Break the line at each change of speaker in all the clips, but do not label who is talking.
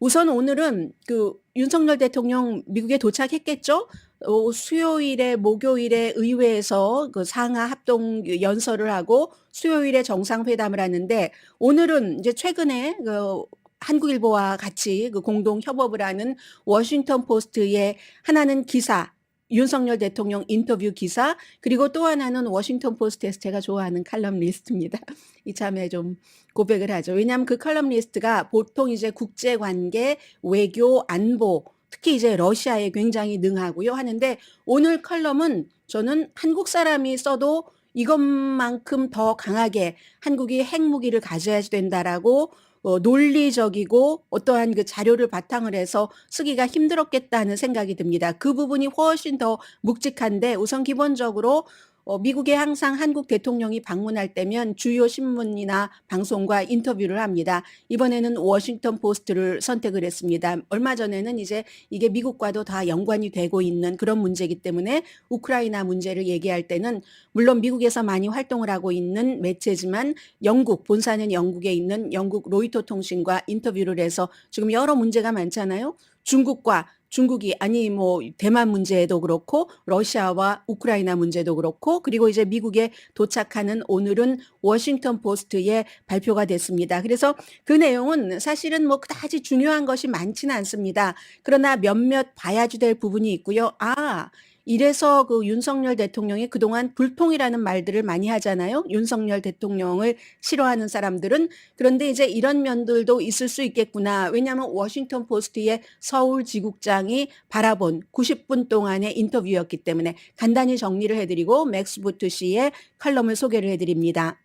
우선 오늘은 그 윤석열 대통령 미국에 도착했겠죠? 어, 수요일에 목요일에 의회에서 그 상하 합동 연설을 하고 수요일에 정상회담을 하는데 오늘은 이제 최근에 그 한국일보와 같이 그 공동 협업을 하는 워싱턴 포스트의 하나는 기사 윤석열 대통령 인터뷰 기사 그리고 또 하나는 워싱턴 포스트에서 제가 좋아하는 칼럼 리스트입니다. 이참에 좀 고백을 하죠. 왜냐하면 그 칼럼 리스트가 보통 이제 국제 관계, 외교, 안보 특히 이제 러시아에 굉장히 능하고요 하는데 오늘 칼럼은 저는 한국 사람이 써도 이것만큼 더 강하게 한국이 핵무기를 가져야 된다라고 어, 논리적이고 어떠한 그 자료를 바탕을 해서 쓰기가 힘들었겠다는 생각이 듭니다. 그 부분이 훨씬 더 묵직한데 우선 기본적으로 어, 미국에 항상 한국 대통령이 방문할 때면 주요 신문이나 방송과 인터뷰를 합니다. 이번에는 워싱턴 포스트를 선택을 했습니다. 얼마 전에는 이제 이게 미국과도 다 연관이 되고 있는 그런 문제이기 때문에 우크라이나 문제를 얘기할 때는 물론 미국에서 많이 활동을 하고 있는 매체지만 영국 본사는 영국에 있는 영국 로이터 통신과 인터뷰를 해서 지금 여러 문제가 많잖아요. 중국과 중국이 아니 뭐 대만 문제도 그렇고 러시아와 우크라이나 문제도 그렇고 그리고 이제 미국에 도착하는 오늘은 워싱턴 포스트에 발표가 됐습니다. 그래서 그 내용은 사실은 뭐 그다지 중요한 것이 많지는 않습니다. 그러나 몇몇 봐야지 될 부분이 있고요. 아 이래서 그 윤석열 대통령이 그동안 불통이라는 말들을 많이 하잖아요. 윤석열 대통령을 싫어하는 사람들은 그런데 이제 이런 면들도 있을 수 있겠구나. 왜냐하면 워싱턴 포스트의 서울 지국장이 바라본 90분 동안의 인터뷰였기 때문에 간단히 정리를 해드리고 맥스 부트 씨의 칼럼을 소개를 해드립니다.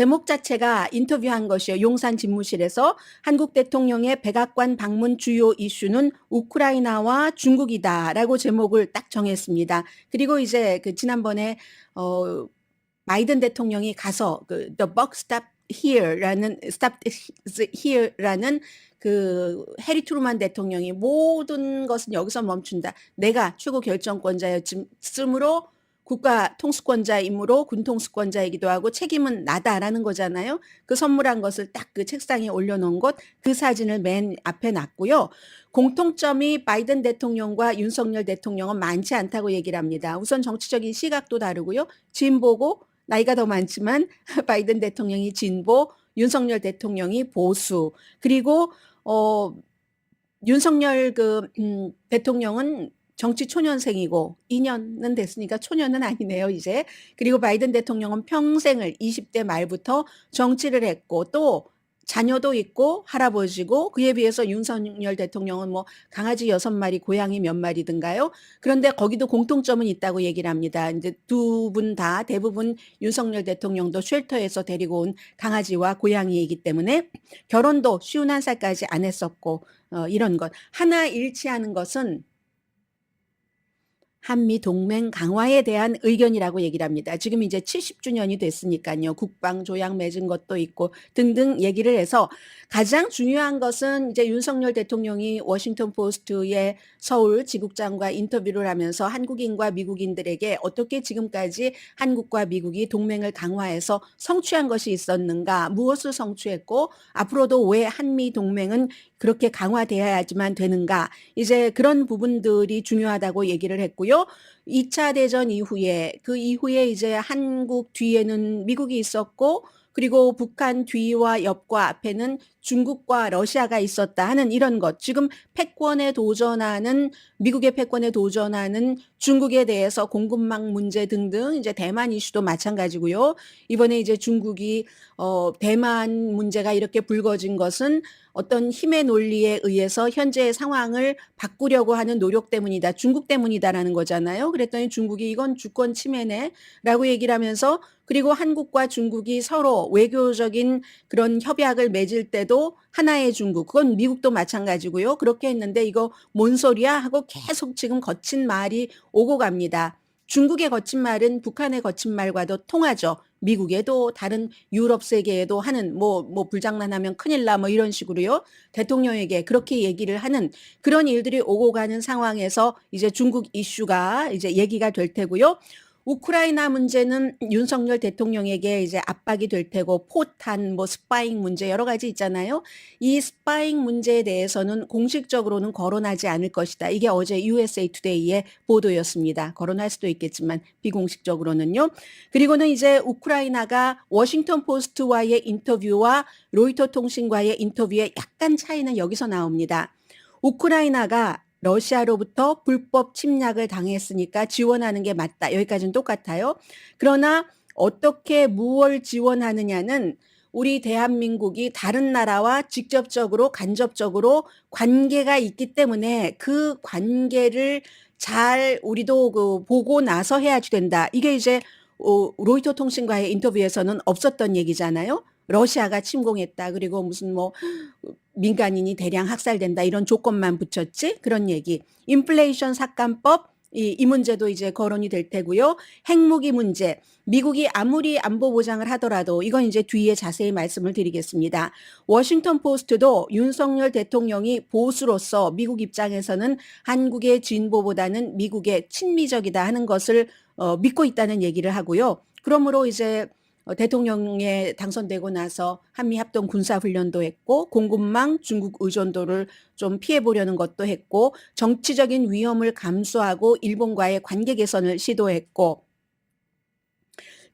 제목 자체가 인터뷰한 것이요. 용산 집무실에서 한국 대통령의 백악관 방문 주요 이슈는 우크라이나와 중국이다라고 제목을 딱 정했습니다. 그리고 이제 그 지난번에 어 바이든 대통령이 가서 그 The Buck Stop Here라는 Stop Here라는 그 해리 트루만 대통령이 모든 것은 여기서 멈춘다. 내가 최고 결정권자였으므로 국가 통수권자이므로 군 통수권자이기도 하고 책임은 나다라는 거잖아요. 그 선물한 것을 딱 그 책상에 올려놓은 것, 그 사진을 맨 앞에 놨고요. 공통점이 바이든 대통령과 윤석열 대통령은 많지 않다고 얘기를 합니다. 우선 정치적인 시각도 다르고요. 진보고 나이가 더 많지만 바이든 대통령이 진보, 윤석열 대통령이 보수. 그리고 어 윤석열 그 음, 대통령은 정치 초년생이고 2년은 됐으니까 초년은 아니네요, 이제. 그리고 바이든 대통령은 평생을 20대 말부터 정치를 했고 또 자녀도 있고 할아버지고 그에 비해서 윤석열 대통령은 뭐 강아지 여섯 마리 고양이 몇 마리든가요. 그런데 거기도 공통점은 있다고 얘기를 합니다. 이제 두 분 다 대부분 윤석열 대통령도 쉘터에서 데리고 온 강아지와 고양이이기 때문에 결혼도 쉬운 한 살까지 안 했었고 어, 이런 것 하나 일치하는 것은 한미 동맹 강화에 대한 의견이라고 얘기를 합니다. 지금 이제 70주년이 됐으니까요. 국방 조약 맺은 것도 있고 등등 얘기를 해서 가장 중요한 것은 이제 윤석열 대통령이 워싱턴 포스트의 서울 지국장과 인터뷰를 하면서 한국인과 미국인들에게 어떻게 지금까지 한국과 미국이 동맹을 강화해서 성취한 것이 있었는가, 무엇을 성취했고 앞으로도 왜 한미 동맹은 그렇게 강화되어야지만 되는가, 이제 그런 부분들이 중요하다고 얘기를 했고요. 2차 대전 이후에 그 이후에 이제 한국 뒤에는 미국이 있었고 그리고 북한 뒤와 옆과 앞에는 중국과 러시아가 있었다 하는 이런 것. 지금 패권에 도전하는 미국의 패권에 도전하는 중국에 대해서 공급망 문제 등등 이제 대만 이슈도 마찬가지고요. 이번에 이제 중국이 어 대만 문제가 이렇게 불거진 것은 어떤 힘의 논리에 의해서 현재의 상황을 바꾸려고 하는 노력 때문이다. 중국 때문이다라는 거잖아요. 그랬더니 중국이 이건 주권 침해네라고 얘기를 하면서 그리고 한국과 중국이 서로 외교적인 그런 협약을 맺을 때도 하나의 중국, 그건 미국도 마찬가지고요. 그렇게 했는데 이거 뭔 소리야 하고 계속 지금 거친 말이 오고 갑니다. 중국의 거친 말은 북한의 거친 말과도 통하죠. 미국에도 다른 유럽 세계에도 하는 뭐뭐 불장난하면 큰일 나 뭐 이런 식으로요. 대통령에게 그렇게 얘기를 하는 그런 일들이 오고 가는 상황에서 이제 중국 이슈가 이제 얘기가 될 테고요. 우크라이나 문제는 윤석열 대통령에게 이제 압박이 될 테고 포탄 뭐 스파잉 문제 여러 가지 있잖아요. 이 스파잉 문제에 대해서는 공식적으로는 거론하지 않을 것이다. 이게 어제 USA 투데이의 보도였습니다. 거론할 수도 있겠지만 비공식적으로는요. 그리고는 이제 우크라이나가 워싱턴 포스트와의 인터뷰와 로이터 통신과의 인터뷰의 약간 차이는 여기서 나옵니다. 우크라이나가 러시아로부터 불법 침략을 당했으니까 지원하는 게 맞다. 여기까지는 똑같아요. 그러나 어떻게 무엇을 지원하느냐는 우리 대한민국이 다른 나라와 직접적으로 간접적으로 관계가 있기 때문에 그 관계를 잘 우리도 그 보고 나서 해야지 된다. 이게 이제 어, 로이터 통신과의 인터뷰에서는 없었던 얘기잖아요. 러시아가 침공했다. 그리고 무슨 뭐 민간인이 대량 학살된다. 이런 조건만 붙였지. 그런 얘기. 인플레이션 삭감법 이, 이 문제도 이제 거론이 될 테고요. 핵무기 문제. 미국이 아무리 안보 보장을 하더라도 이건 이제 뒤에 자세히 말씀을 드리겠습니다. 워싱턴 포스트도 윤석열 대통령이 보수로서 미국 입장에서는 한국의 진보보다는 미국의 친미적이다 하는 것을 어, 믿고 있다는 얘기를 하고요. 그러므로 이제 어, 대통령에 당선되고 나서 한미 합동 군사 훈련도 했고 공급망 중국 의존도를 좀 피해 보려는 것도 했고 정치적인 위험을 감수하고 일본과의 관계 개선을 시도했고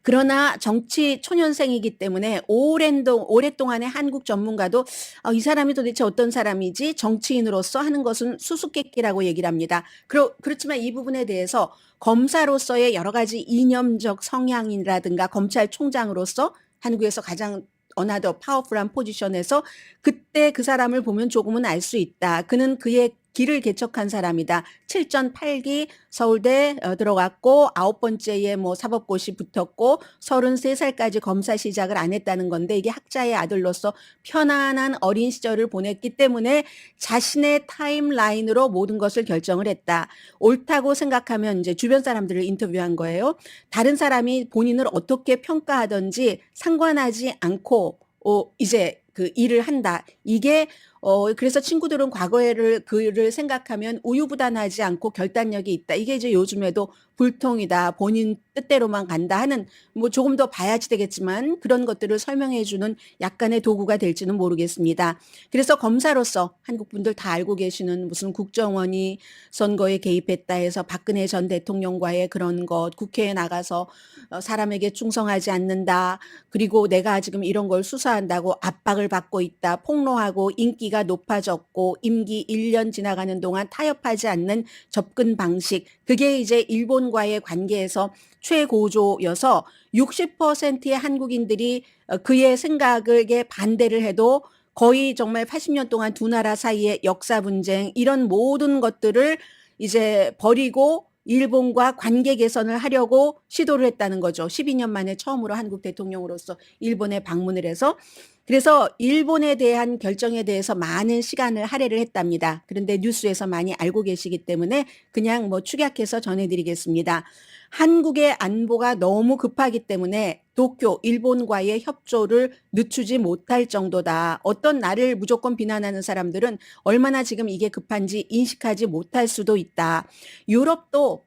그러나 정치 초년생이기 때문에 오랜 동, 오랫동안의 한국 전문가도 어, 이 사람이 도대체 어떤 사람이지 정치인으로서 하는 것은 수수께끼라고 얘기를 합니다. 그러, 그렇지만 이 부분에 대해서 검사로서의 여러 가지 이념적 성향이라든가 검찰총장으로서 한국에서 가장 어나더 파워풀한 포지션에서 그때 그 사람을 보면 조금은 알 수 있다. 그는 그의 길을 개척한 사람이다. 7전 8기 서울대 어, 들어갔고 아홉 번째에 뭐 사법고시 붙었고 33살까지 검사 시작을 안 했다는 건데 이게 학자의 아들로서 편안한 어린 시절을 보냈기 때문에 자신의 타임라인으로 모든 것을 결정을 했다. 옳다고 생각하면 이제 주변 사람들을 인터뷰한 거예요. 다른 사람이 본인을 어떻게 평가하든지 상관하지 않고 어, 이제 그 일을 한다. 이게 어 그래서 친구들은 과거에를 그를 생각하면 우유부단하지 않고 결단력이 있다. 이게 이제 요즘에도 불통이다. 본인 뜻대로만 간다 하는 뭐 조금 더 봐야지 되겠지만 그런 것들을 설명해 주는 약간의 도구가 될지는 모르겠습니다. 그래서 검사로서 한국 분들 다 알고 계시는 무슨 국정원이 선거에 개입했다 해서 박근혜 전 대통령과의 그런 것 국회에 나가서 어, 사람에게 충성하지 않는다. 그리고 내가 지금 이런 걸 수사한다고 압박을 받고 있다. 폭로하고 인기가 높아졌고 임기 1년 지나가는 동안 타협하지 않는 접근 방식. 그게 이제 일본과의 관계에서 최고조여서 60%의 한국인들이 어, 그의 생각에 반대를 해도 거의 정말 80년 동안 두 나라 사이의 역사 분쟁 이런 모든 것들을 이제 버리고 일본과 관계 개선을 하려고 시도를 했다는 거죠. 12년 만에 처음으로 한국 대통령으로서 일본에 방문을 해서 그래서 일본에 대한 결정에 대해서 많은 시간을 할애를 했답니다. 그런데 뉴스에서 많이 알고 계시기 때문에 그냥 뭐 축약해서 전해드리겠습니다. 한국의 안보가 너무 급하기 때문에 도쿄, 일본과의 협조를 늦추지 못할 정도다. 어떤 나를 무조건 비난하는 사람들은 얼마나 지금 이게 급한지 인식하지 못할 수도 있다. 유럽도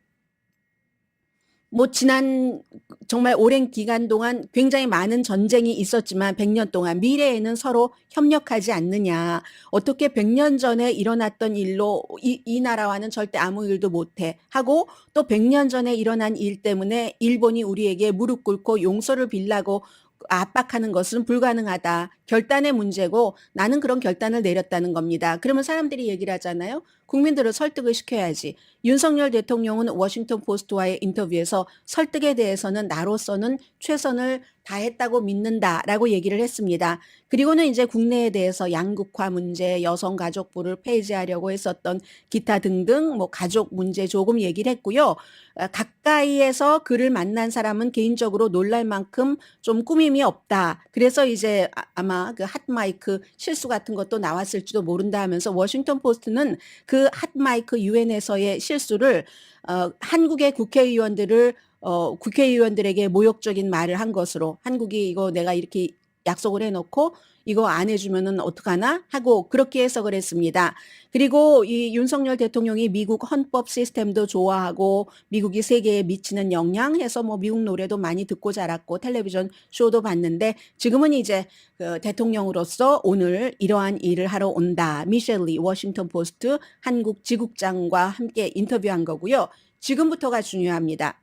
뭐 지난 정말 오랜 기간 동안 굉장히 많은 전쟁이 있었지만 100년 동안 미래에는 서로 협력하지 않느냐. 어떻게 100년 전에 일어났던 일로 이, 이 나라와는 절대 아무 일도 못해 하고 또 100년 전에 일어난 일 때문에 일본이 우리에게 무릎 꿇고 용서를 빌라고 압박하는 것은 불가능하다. 결단의 문제고 나는 그런 결단을 내렸다는 겁니다. 그러면 사람들이 얘기를 하잖아요. 국민들을 설득을 시켜야지. 윤석열 대통령은 워싱턴 포스트와의 인터뷰에서 설득에 대해서는 나로서는 최선을 다 했다고 믿는다라고 얘기를 했습니다. 그리고는 이제 국내에 대해서 양극화 문제, 여성가족부를 폐지하려고 했었던 기타 등등 뭐 가족 문제 조금 얘기를 했고요. 아, 가까이에서 그를 만난 사람은 개인적으로 놀랄 만큼 좀 꾸밈이 없다. 그래서 이제 아- 아마 그 핫마이크 실수 같은 것도 나왔을지도 모른다 하면서 워싱턴 포스트는 그 핫마이크 유엔에서의 실수를 어, 한국의 국회의원들을 어, 국회의원들에게 모욕적인 말을 한 것으로 한국이 이거 내가 이렇게 약속을 해놓고 이거 안 해주면은 어떡하나 하고 그렇게 해석을 했습니다. 그리고 이 윤석열 대통령이 미국 헌법 시스템도 좋아하고 미국이 세계에 미치는 영향 해서 뭐 미국 노래도 많이 듣고 자랐고 텔레비전 쇼도 봤는데 지금은 이제 그 대통령으로서 오늘 이러한 일을 하러 온다. 미셸리 워싱턴 포스트 한국 지국장과 함께 인터뷰한 거고요. 지금부터가 중요합니다.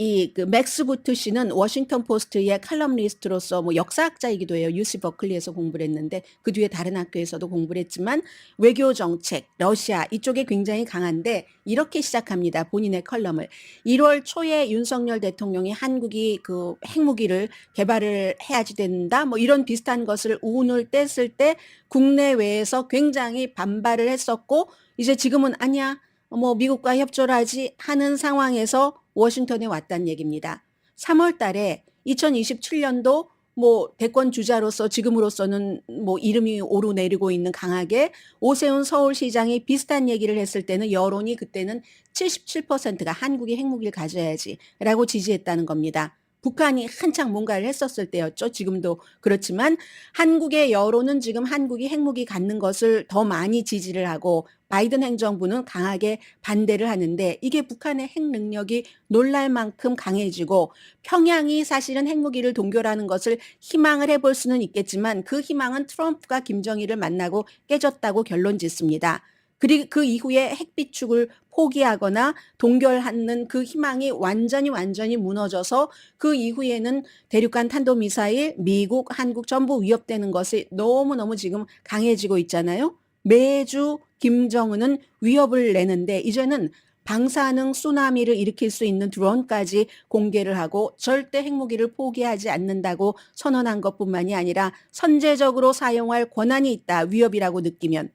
이 그 맥스 부트 씨는 워싱턴 포스트의 칼럼니스트로서 뭐 역사학자이기도 해요. 유시 버클리에서 공부를 했는데 그 뒤에 다른 학교에서도 공부를 했지만 외교 정책, 러시아 이쪽에 굉장히 강한데 이렇게 시작합니다. 본인의 컬럼을 1월 초에 윤석열 대통령이 한국이 그 핵무기를 개발을 해야지 된다. 뭐 이런 비슷한 것을 운을 뗐을 때 국내외에서 굉장히 반발을 했었고 이제 지금은 아니야. 뭐 미국과 협조를 하지 하는 상황에서 워싱턴에 왔다는 얘기입니다. 3월 달에 2027년도 뭐 대권 주자로서 지금으로서는 뭐 이름이 오르내리고 있는 강하게 오세훈 서울시장이 비슷한 얘기를 했을 때는 여론이 그때는 77%가 한국이 핵무기를 가져야지라고 지지했다는 겁니다. 북한이 한창 뭔가를 했었을 때였죠. 지금도 그렇지만 한국의 여론은 지금 한국이 핵무기 갖는 것을 더 많이 지지를 하고 바이든 행정부는 강하게 반대를 하는데 이게 북한의 핵 능력이 놀랄 만큼 강해지고 평양이 사실은 핵무기를 동결하는 것을 희망을 해볼 수는 있겠지만 그 희망은 트럼프가 김정일을 만나고 깨졌다고 결론 짓습니다. 그리고 그 이후에 핵비축을 포기하거나 동결하는 그 희망이 완전히 완전히 무너져서 그 이후에는 대륙간 탄도미사일, 미국, 한국 전부 위협되는 것이 너무너무 지금 강해지고 있잖아요. 매주 김정은은 위협을 내는데 이제는 방사능 쓰나미를 일으킬 수 있는 드론까지 공개를 하고 절대 핵무기를 포기하지 않는다고 선언한 것뿐만이 아니라 선제적으로 사용할 권한이 있다. 위협이라고 느끼면.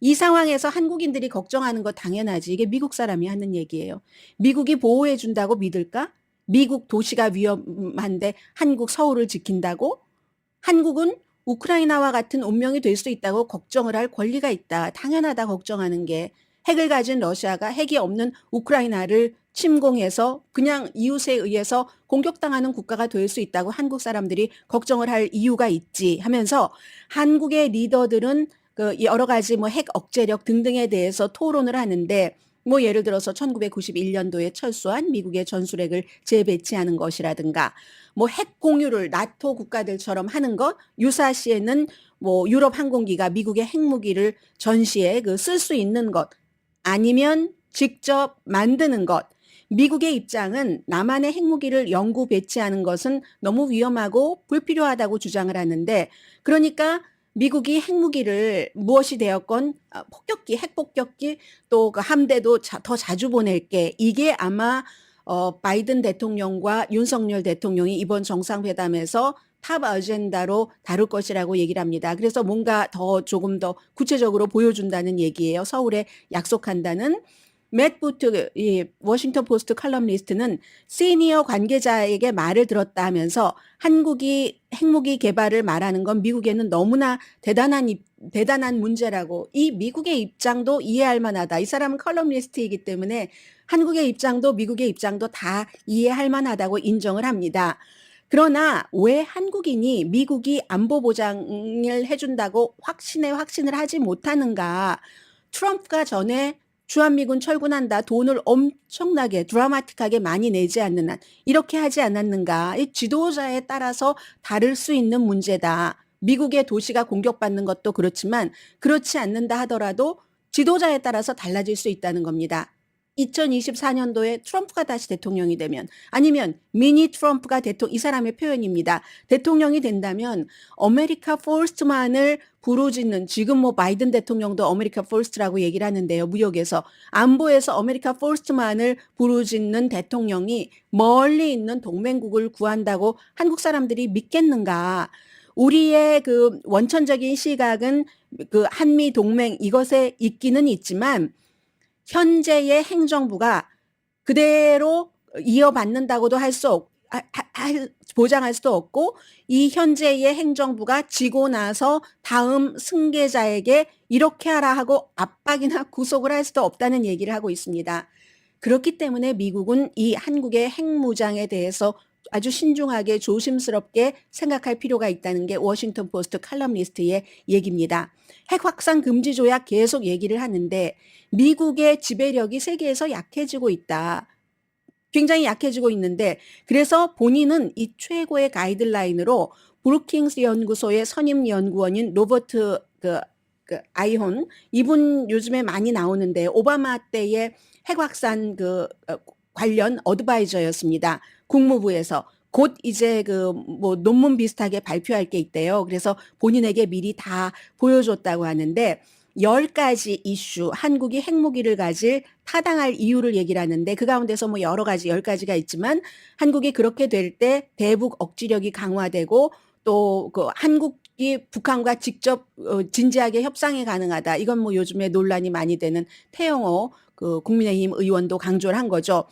이 상황에서 한국인들이 걱정하는 거 당연하지. 이게 미국 사람이 하는 얘기예요. 미국이 보호해 준다고 믿을까? 미국 도시가 위험한데 한국 서울을 지킨다고? 한국은 우크라이나와 같은 운명이 될 수 있다고 걱정을 할 권리가 있다. 당연하다 걱정하는 게 핵을 가진 러시아가 핵이 없는 우크라이나를 침공해서 그냥 이웃에 의해서 공격당하는 국가가 될 수 있다고 한국 사람들이 걱정을 할 이유가 있지 하면서 한국의 리더들은 그 여러 가지 뭐 핵 억제력 등등에 대해서 토론을 하는데 뭐 예를 들어서 1991년도에 철수한 미국의 전술핵을 재배치하는 것이라든가 뭐 핵 공유를 나토 국가들처럼 하는 것 유사시에는 뭐 유럽 항공기가 미국의 핵무기를 전시에 그 쓸 수 있는 것 아니면 직접 만드는 것. 미국의 입장은 남한의 핵무기를 영구 배치하는 것은 너무 위험하고 불필요하다고 주장을 하는데 그러니까 미국이 핵무기를 무엇이 되었건 아, 폭격기, 핵폭격기 또 그 함대도 자, 더 자주 보낼게. 이게 아마 어, 바이든 대통령과 윤석열 대통령이 이번 정상회담에서 탑 어젠다로 다룰 것이라고 얘기를 합니다. 그래서 뭔가 더 조금 더 구체적으로 보여준다는 얘기예요. 서울에 약속한다는. 맷 부트 이 워싱턴 포스트 칼럼니스트는 시니어 관계자에게 말을 들었다 하면서 한국이 핵무기 개발을 말하는 건 미국에는 너무나 대단한 입, 대단한 문제라고 이 미국의 입장도 이해할 만하다. 이 사람은 칼럼니스트이기 때문에 한국의 입장도 미국의 입장도 다 이해할 만하다고 인정을 합니다. 그러나 왜 한국인이 미국이 안보 보장을 해준다고 확신에 확신을 하지 못하는가? 트럼프가 전에 주한미군 철군한다. 돈을 엄청나게 드라마틱하게 많이 내지 않는 한 이렇게 하지 않았는가. 이 지도자에 따라서 다를 수 있는 문제다. 미국의 도시가 공격받는 것도 그렇지만 그렇지 않는다 하더라도 지도자에 따라서 달라질 수 있다는 겁니다. 2024년도에 트럼프가 다시 대통령이 되면 아니면 미니 트럼프가 대통령 이 사람의 표현입니다. 대통령이 된다면 아메리카 포스트만을 부르짖는 지금 뭐 바이든 대통령도 아메리카 포스트라고 얘기를 하는데요. 무역에서 안보에서 아메리카 포스트만을 부르짖는 대통령이 멀리 있는 동맹국을 구한다고 한국 사람들이 믿겠는가? 우리의 그 원천적인 시각은 그 한미 동맹 이것에 있기는 있지만 현재의 행정부가 그대로 이어받는다고도 할 수 없, 보장할 수도 없고 이 현재의 행정부가 지고 나서 다음 승계자에게 이렇게 하라 하고 압박이나 구속을 할 수도 없다는 얘기를 하고 있습니다. 그렇기 때문에 미국은 이 한국의 핵무장에 대해서 아주 신중하게 조심스럽게 생각할 필요가 있다는 게 워싱턴 포스트 칼럼니스트의 얘기입니다. 핵 확산 금지 조약 계속 얘기를 하는데 미국의 지배력이 세계에서 약해지고 있다. 굉장히 약해지고 있는데 그래서 본인은 이 최고의 가이드라인으로 브루킹스 연구소의 선임 연구원인 로버트 그, 그 아이혼 이분 요즘에 많이 나오는데 오바마 때의 핵 확산 그 어, 관련 어드바이저였습니다. 국무부에서 곧 이제 그 뭐 논문 비슷하게 발표할 게 있대요. 그래서 본인에게 미리 다 보여줬다고 하는데 열 가지 이슈, 한국이 핵무기를 가질 타당할 이유를 얘기를 하는데 그 가운데서 뭐 여러 가지 열 가지가 있지만 한국이 그렇게 될 때 대북 억지력이 강화되고 또 그 한국이 북한과 직접 어, 진지하게 협상이 가능하다. 이건 뭐 요즘에 논란이 많이 되는 태영호 그 국민의힘 의원도 강조를 한 거죠.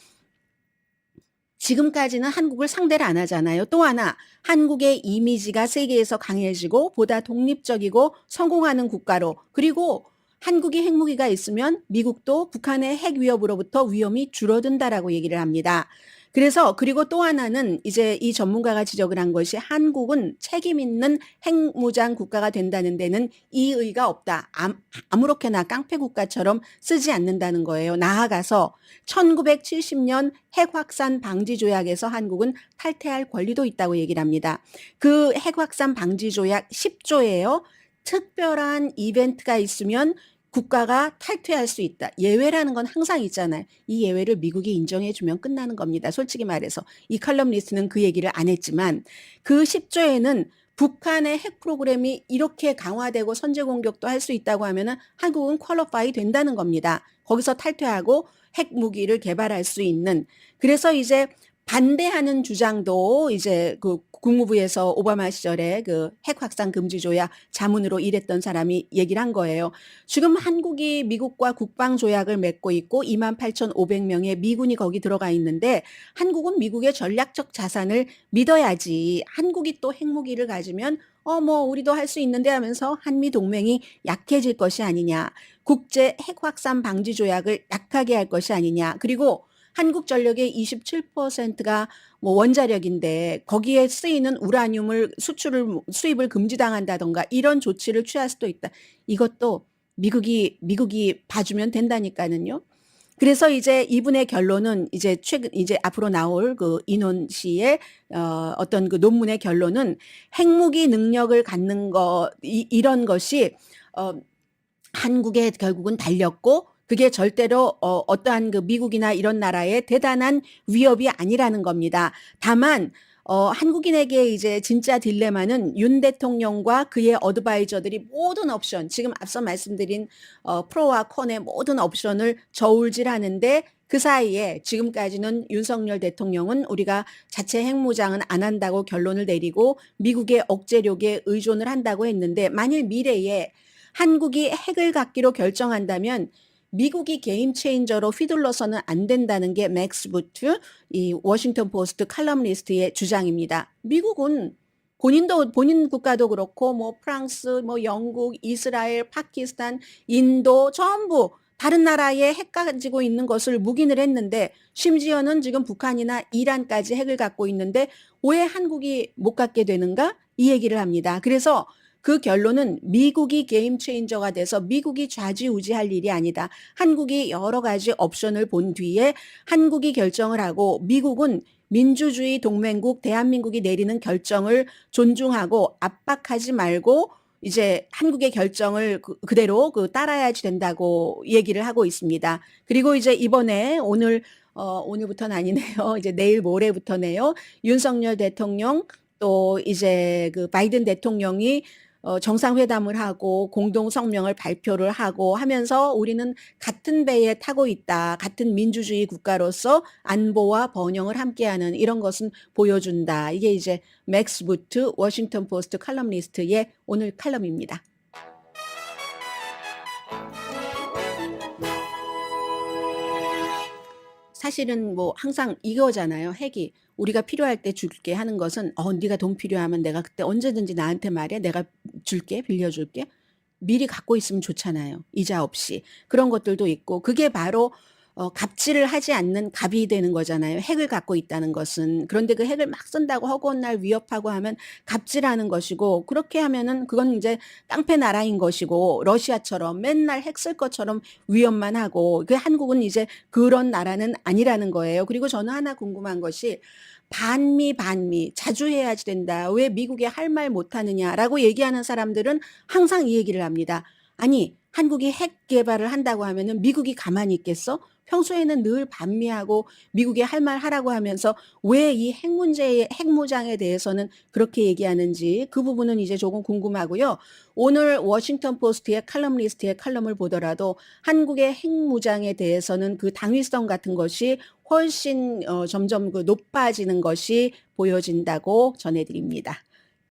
지금까지는 한국을 상대를 안 하잖아요. 또 하나, 한국의 이미지가 세계에서 강해지고 보다 독립적이고 성공하는 국가로 그리고 한국이 핵무기가 있으면 미국도 북한의 핵 위협으로부터 위험이 줄어든다라고 얘기를 합니다. 그래서 그리고 또 하나는 이제 이 전문가가 지적을 한 것이 한국은 책임 있는 핵무장 국가가 된다는 데는 이의가 없다. 암- 아무렇게나 깡패 국가처럼 쓰지 않는다는 거예요. 나아가서 1970년 핵 확산 방지 조약에서 한국은 탈퇴할 권리도 있다고 얘기를 합니다. 그 핵 확산 방지 조약 10조예요. 특별한 이벤트가 있으면 국가가 탈퇴할 수 있다. 예외라는 건 항상 있잖아요. 이 예외를 미국이 인정해 주면 끝나는 겁니다. 솔직히 말해서 이 칼럼니스트는 그 얘기를 안 했지만 그 10조에는 북한의 핵 프로그램이 이렇게 강화되고 선제 공격도 할 수 있다고 하면은 한국은 퀄리파이 된다는 겁니다. 거기서 탈퇴하고 핵 무기를 개발할 수 있는 그래서 이제 반대하는 주장도 이제 그 국무부에서 오바마 시절에 그 핵 확산 금지 조약 자문으로 일했던 사람이 얘기를 한 거예요. 지금 한국이 미국과 국방 조약을 맺고 있고 28,500명의 미군이 거기 들어가 있는데 한국은 미국의 전략적 자산을 믿어야지. 한국이 또 핵무기를 가지면 어 뭐 우리도 할 수 있는데 하면서 한미 동맹이 약해질 것이 아니냐. 국제 핵 확산 방지 조약을 약하게 할 것이 아니냐. 그리고 한국전력의 27%가 뭐 원자력인데 거기에 쓰이는 우라늄을 수출을 수입을 금지당한다던가 이런 조치를 취할 수도 있다. 이것도 미국이 미국이 봐주면 된다니까는요. 그래서 이제 이분의 결론은 이제 최근 이제 앞으로 나올 그 인원 씨의 어 어떤 그 논문의 결론은 핵무기 능력을 갖는 거 이, 이런 것이 어 한국에 결국은 달렸고 그게 절대로 어, 어떠한 그 미국이나 이런 나라의 대단한 위협이 아니라는 겁니다. 다만 어, 한국인에게 이제 진짜 딜레마는 윤 대통령과 그의 어드바이저들이 모든 옵션, 지금 앞서 말씀드린 어, 프로와 콘의 모든 옵션을 저울질하는데 그 사이에 지금까지는 윤석열 대통령은 우리가 자체 핵무장은 안 한다고 결론을 내리고 미국의 억제력에 의존을 한다고 했는데 만일 미래에 한국이 핵을 갖기로 결정한다면 미국이 게임 체인저로 휘둘러서는 안 된다는 게 맥스 부트 이 워싱턴 포스트 칼럼니스트의 주장입니다. 미국은 본인도 본인 국가도 그렇고 뭐 프랑스, 뭐 영국, 이스라엘, 파키스탄, 인도 전부 다른 나라에 핵 가지고 있는 것을 묵인을 했는데 심지어는 지금 북한이나 이란까지 핵을 갖고 있는데 왜 한국이 못 갖게 되는가? 이 얘기를 합니다. 그래서 그 결론은 미국이 게임 체인저가 돼서 미국이 좌지우지할 일이 아니다. 한국이 여러 가지 옵션을 본 뒤에 한국이 결정을 하고 미국은 민주주의 동맹국 대한민국이 내리는 결정을 존중하고 압박하지 말고 이제 한국의 결정을 그- 그대로 그 따라야지 된다고 얘기를 하고 있습니다. 그리고 이제 이번에 오늘 어 오늘부터는 아니네요. 이제 내일 모레부터네요. 윤석열 대통령 또 이제 그 바이든 대통령이 어 정상회담을 하고 공동 성명을 발표를 하고 하면서 우리는 같은 배에 타고 있다. 같은 민주주의 국가로서 안보와 번영을 함께하는 이런 것은 보여준다. 이게 이제 맥스 부트 워싱턴 포스트 칼럼니스트의 오늘 칼럼입니다. 사실은 뭐 항상 이거잖아요. 핵이 우리가 필요할 때 줄게 하는 것은 어 네가 돈 필요하면 내가 그때 언제든지 나한테 말해. 내가 줄게. 빌려 줄게. 미리 갖고 있으면 좋잖아요. 이자 없이. 그런 것들도 있고 그게 바로 어 갑질을 하지 않는 갑이 되는 거잖아요 핵을 갖고 있다는 것은. 그런데 그 핵을 막 쓴다고 허구한 날 위협하고 하면 갑질하는 것이고 그렇게 하면은 그건 인제 깡패 나라인 것이고 러시아처럼 맨날 핵 쓸 것처럼 위협만 하고 그 한국은 이제 그런 나라는 아니라는 거예요. 그리고 저는 하나 궁금한 것이 반미, 반미 자주 해야지 된다. 왜 미국이 할말 못하느냐라고 얘기하는 사람들은 항상 이 얘기를 합니다. 아니 한국이 핵 개발을 한다고 하면은 미국이 가만히 있겠어? 평소에는 늘 반미하고 미국이 할 말 하라고 하면서 왜 이 핵 문제에 핵 무장에 대해서는 그렇게 얘기하는지 그 부분은 이제 조금 궁금하고요. 오늘 워싱턴 포스트의 칼럼니스트의 칼럼을 보더라도 한국의 핵 무장에 대해서는 그 당위성 같은 것이 훨씬 어 점점 그 높아지는 것이 보여진다고 전해 드립니다.